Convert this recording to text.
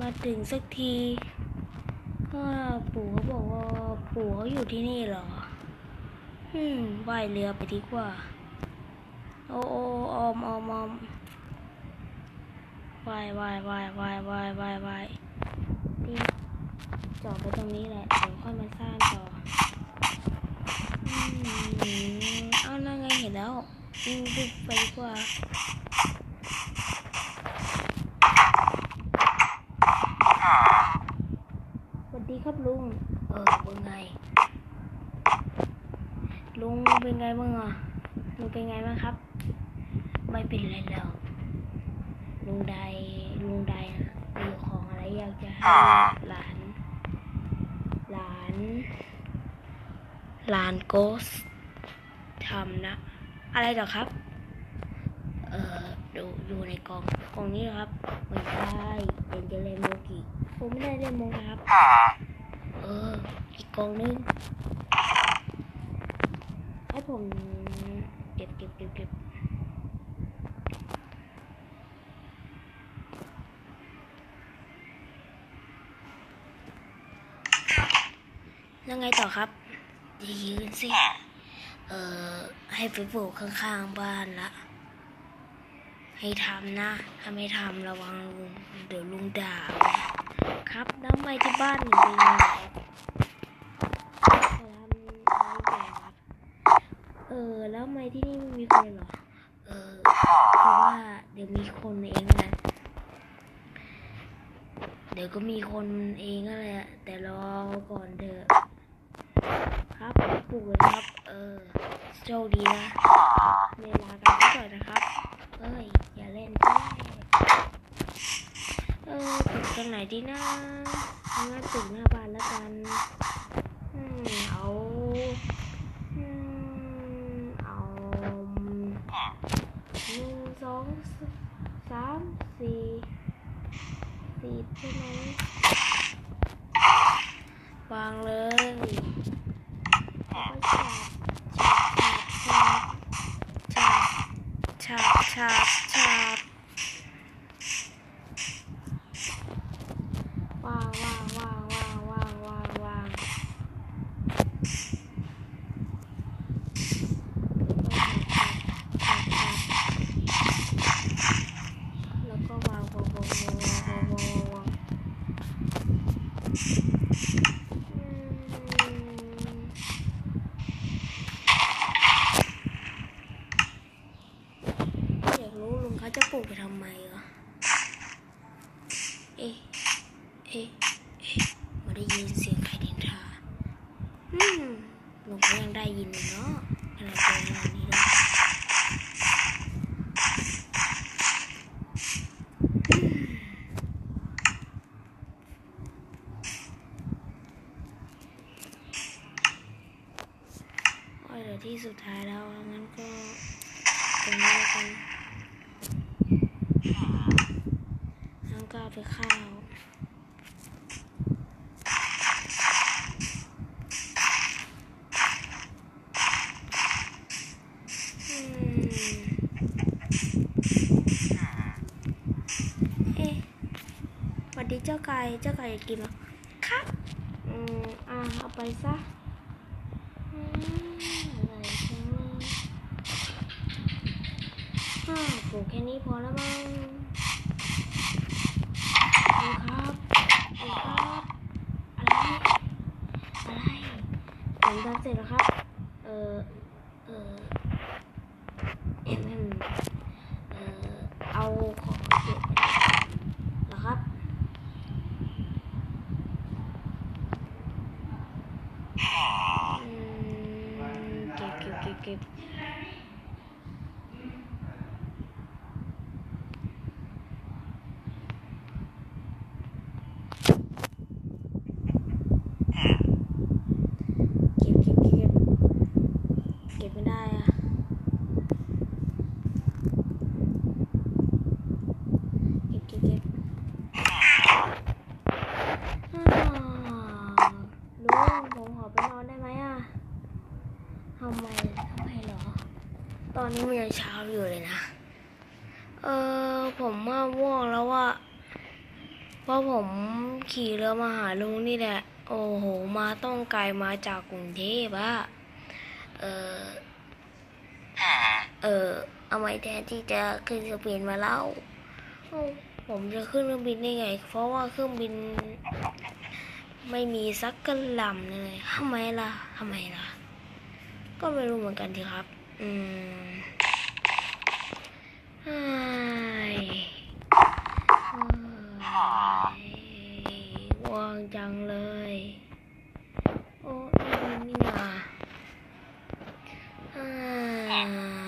มาถึงสักที ก็ปู่เขาบอกว่าปู่เขาอยู่ที่นี่เหรอ อืมว่ายเรือไปดีกว่า โอ้โอ้ออมออมออมว่ายว่ายว่ายว่ายว่ายว่ายว่ายนี่จอดไปตรงนี้แหละเดี๋ยวค่อยมาสร้างต่ออืมเอานั่นไงเห็นแล้วอืมรีบไปดีกว่า สวัสดี ครับลุง เออเป็นไง ลุงเป็นไงบ้างอะลุงเป็นไงบ้างครับ ไม่เป็นไรแล้ว ลุงไดลุงไดนะมีของอะไรอยากจะให้หลาน หลาน หลานโกสทำนะ อะไรเหรอครับ เออดูดูในกองกองนี้ครับไม่ใช่เป็นเจเลนโมกิผมไม่ได้เล่นโมนะครับ กองนึงให้ผมเก็บเก็บเก็บเก็บยังไงต่อครับอย่ายืนสิ เออให้ไปปลูกข้างๆบ้านละ ให้ทำนะ ถ้าไม่ทำระวังลุง เดี๋ยวลุงด่า ครับแล้วทำไมที่บ้านถึงเป็นอย่งนี้ครับทำอะไรอย่างครับ เออแล้วทำไมที่นี่ไม่มีคนเหรอ เออเพราะว่าเดี๋ยวมีคนเองนะเดี๋ยวก็มีคนเองก็เลยแต่รอก่อนเถอะ ครับปลูกเลยครับ เออโชคดีนะเวลากันก่อนนะครับ เอ้ย อย่าเล่นแจ้เออปลูกตรงไหนดีนะงั้นปลูกหน้าบ้านแล้วกัน อืม เอาอืม เอาห หนึ่งสองสามสี่สี่ใช่ไหมวางเลย ม่ได้ยินเสียงใครดินทาอืมลุงเขายังได้ยินอยู่เนาะอะไรป็นขนาดนี้แล้วโอ้ยเดี๋ยวที่สุดท้ายแล้วงั้นก็ตรงนี้แล้วกันงั้นก็ไปข้าว อืมเอ๊ะสวัส ดีเจ้าไก่เจ้าไก่อยากกินหรอครับอืมอ่าเอาไปซะอะไรจังเลยอ้าปลูกแค่นี้พอแล้วมั้งดูครับดูครับอะไรอะไรผมทำเสร็จแล้วครับ เออเออเอ็มเอ็มเอ่อเอาของ อ่าลุงผมขอไปนอนได้ไหมอะ ทำไมทำไมเหรอ ตอนนี้มันยังเช้าอยู่เลยนะ เออผมว่าว่วงแล้วว่าเพราะผมขี่เรือมาหาลุงนี่แหละ โอ้โห มาต้องไกลมาจากกรุงเทพอะเออเออเอาไว้แทนที่จะขึ้นเครื่องบินมาเล่าเอ้าผมจะขึ้นเครื่องบินได้ไง เพราะว่าเครื่องบิน ไม่มีสักกะลำเลยทำไมล่ะทำไมล่ะ ก็ไม่รู้เหมือนกันทีครับ อืมว่างจังเลย โอ้ยนี่นาอ้า